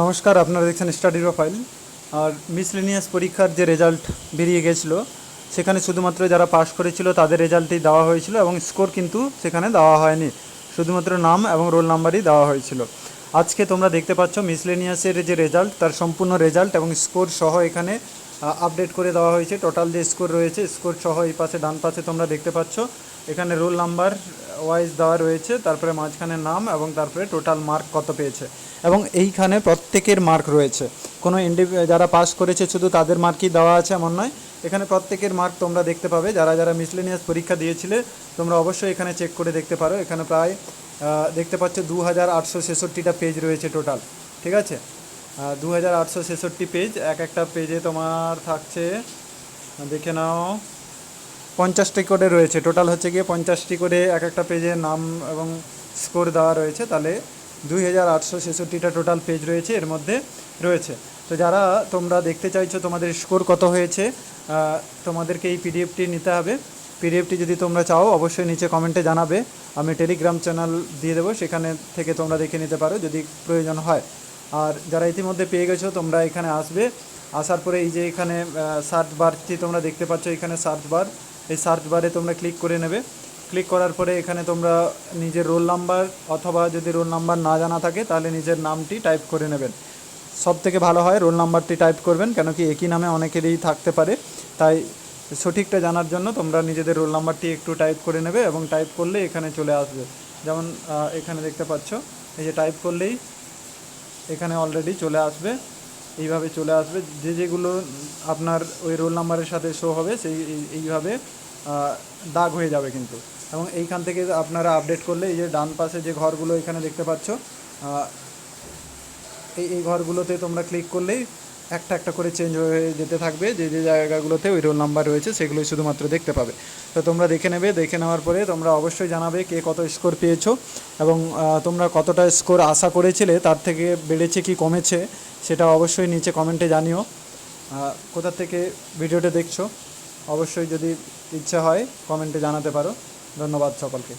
নমস্কার, আপনারা দেখছেন স্টাডি প্রোফাইল আর মিসলেনিয়াস পরীক্ষার যে রেজাল্ট বেরিয়ে গেছিল, সেখানে শুধুমাত্র যারা পাস করেছিল তাদের রেজাল্টই দেওয়া হয়েছিল এবং স্কোর কিন্তু সেখানে দেওয়া হয়নি। শুধুমাত্র নাম এবং রোল নাম্বারই দেওয়া হয়েছিল। আজকে তোমরা দেখতে পাচ্ছ মিসলেনিয়াসের যে রেজাল্ট তার সম্পূর্ণ রেজাল্ট এবং স্কোর সহ এখানে আপডেট করে দেওয়া হয়েছে। টোটাল যে স্কোর রয়েছে স্কোর সহ এই পাশে ডান পাশে তোমরা দেখতে পাচ্ছ। এখানে রোল নাম্বার ওয়াইজ দেওয়া রয়েছে, তারপরে মাঝখানে নাম এবং তারপরে টোটাল মার্ক কত পেয়েছে। এবং এইখানে প্রত্যেকের মার্ক রয়েছে। কোনো ইন্ডি যারা পাস করেছে, শুধু তাদের মার্কই দেওয়া আছে, এমন নয়। এখানে প্রত্যেকের মার্ক তোমরা দেখতে পাবে। যারা যারা মিসলেনিয়াস পরীক্ষা দিয়েছিলে, তোমরা অবশ্যই এখানে চেক করে দেখতে পারো। এখানে প্রায় দেখতে পাচ্ছ দু হাজার আটশো ছেষট্টিটা পেজ রয়েছে টোটাল ঠিক আছে? দু হাজার আটশো ছেষট্টি পেজ এক একটা পেজে তোমার থাকছে, দেখে নাও, পঞ্চাশটি করে রয়েছে। টোটাল হচ্ছে গিয়ে পঞ্চাশটি করে এক একটা পেজে নাম এবং স্কোর দেওয়া রয়েছে। তাহলে দুই হাজার আটশো ছেষট্টিটা টোটাল পেজ রয়েছে, এর মধ্যে রয়েছে। তো যারা তোমরা দেখতে চাইছো তোমাদের স্কোর কত হয়েছে তোমাদেরকে এই পিডিএফটি নিতে হবে। পিডিএফটি যদি তোমরা চাও, অবশ্যই নিচে কমেন্টে জানাবে। আমি টেলিগ্রাম চ্যানেল দিয়ে দেবো, সেখানে থেকে তোমরা দেখে নিতে পারো, যদি প্রয়োজন হয়। আর যারা ইতিমধ্যে পেয়ে গেছো, তোমরা এখানে আসবে। আসার পরে এই যে এখানে সার্চ বারটি তোমরা দেখতে পাচ্ছ, এখানে সার্চ বার এই সার্চ বারে তোমরা ক্লিক করে নেবে। ক্লিক করার পরে এখানে তোমরা নিজের রোল নাম্বার অথবা যদি রোল নাম্বার না জানা থাকে, তাহলে নিজের নামটি টাইপ করে নেবেন। সব থেকে ভালো হয় রোল নাম্বারটি টাইপ করবেন কেন কি একই নামে অনেকেরই থাকতে পারে। তাই সঠিকটা জানার জন্য তোমরা নিজেদের রোল নাম্বারটি একটু টাইপ করে নেবে এবং টাইপ করলে এখানে চলে আসবে। যেমন এখানে দেখতে পাচ্ছ, এই যে টাইপ করলেই এখানে অলরেডি চলে আসবে। এইভাবে চলে আসবে। যে যেগুলো আপনার ওই রোল নাম্বারের সাথে শো হবে, সেই এইভাবে দাগ হয়ে যাবে কিন্তু। এবং এইখান থেকে আপনারা আপডেট করলে এই যে ডান পাশে যে ঘরগুলো এখানে দেখতে পাচ্ছ এই এই ঘরগুলোতে তোমরা ক্লিক করলেই একটা একটা করে চেঞ্জ হয়ে যেতে থাকবে, যে যে জায়গাগুলোতে ওই রোল নাম্বার রয়েছে সেগুলোই শুধুমাত্র দেখতে পাবে। তো তোমরা দেখে নেবে, দেখে নেওয়ার পরে তোমরা অবশ্যই জানাবে কে কত স্কোর পেয়েছ এবং তোমরা কতটা স্কোর আশা করেছিলে, তার থেকে বেড়েছে কি কমেছে সেটা অবশ্যই নিচে কমেন্টে জানিও। কোথা থেকে ভিডিওটা দেখছ? অবশ্যই যদি ইচ্ছা হয় কমেন্টে জানাতে পারো। ধন্যবাদ সকলকে।